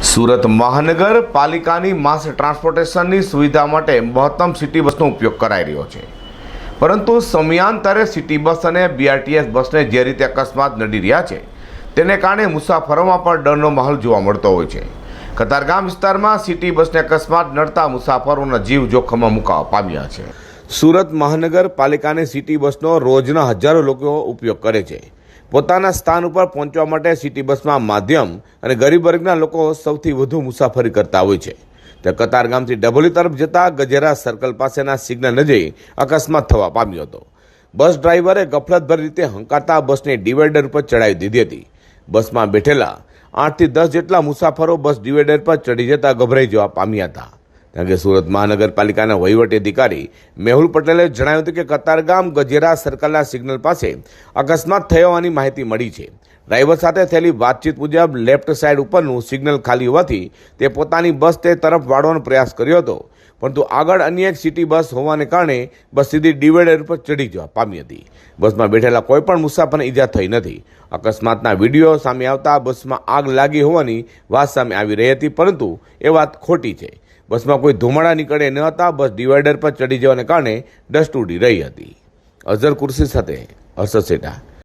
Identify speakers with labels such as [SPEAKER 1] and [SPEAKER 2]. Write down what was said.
[SPEAKER 1] સુરત મહાનગર પાલિકાની માસ ટ્રાન્સપોર્ટેશનની સુવિધા માટે મહત્તમ સિટી બસનો ઉપયોગ કરાઈ રહ્યો છે. પરંતુ સમયાંતરે સિટી બસ અને બીઆરટીએસ બસને જે રીતે અકસ્માત નડી રહ્યા છે, તેને કારણે મુસાફરોમાં પણ ડરનો માહોલ જોવા મળતો હોય છે. કતારગામ વિસ્તારમાં સિટી બસને અકસ્માત નડતા મુસાફરોના જીવ જોખમમાં મુકાવા પામ્યા છે. સુરત મહાનગર પાલિકાની સિટી બસનો રોજના હજારો લોકો ઉપયોગ કરે છે. પોતાના સ્થાન ઉપર પહોંચવા માટે સિટી બસમાં માધ્યમ અને ગરીબ વર્ગના લોકો સૌથી વધુ મુસાફરી કરતા હોય છે. તે કતારગામથી ડભોલી તરફ જતા ગજેરા સર્કલ પાસેના સિગ્નલ નજીક અકસ્માત થવા પામ્યો હતો. બસ ડ્રાઈવરે ગફલતભરી રીતે હંકારતા બસને ડિવાઈડર પર ચડાવી દીધી હતી. બસમાં બેઠેલા આઠથી દસ જેટલા મુસાફરો બસ ડિવાઈડર પર ચડી જતા ગભરાઈ જવા પામ્યા હતા. કારણ કે સુરત મહાનગરપાલિકાના વહીવટી અધિકારી મેહુલ પટેલે જણાવ્યું હતું કે કતારગામ ગજેરા સર્કલના સિગ્નલ પાસે અકસ્માત થયો હોવાની માહિતી મળી છે. ડ્રાઈવર સાથે થયેલી વાતચીત મુજબ લેફ્ટ સાઇડ ઉપરનું સિગ્નલ ખાલી હોવાથી તે પોતાની બસ તે તરફ વાળવાનો પ્રયાસ કર્યો હતો. પરંતુ આગળ અન્ય એક સિટી બસ હોવાને કારણે બસ સીધી ડિવાઈડર પર ચડી જવા પામી હતી. બસમાં બેઠેલા કોઈપણ મુસાફરને ઈજા થઈ નથી. અકસ્માતના વીડિયો સામે આવતા બસમાં આગ લાગી હોવાની વાત સામે આવી રહી હતી, પરંતુ એ વાત ખોટી છે. બસમાં કોઈ ધુમાડા નીકળે ન હતા, બસ ડિવાઈડર પર ચડી જવાને કારણે ડસ્ટ ઉડી રહી હતી. અઝર કુર્સી સાથે અસર સેઠા.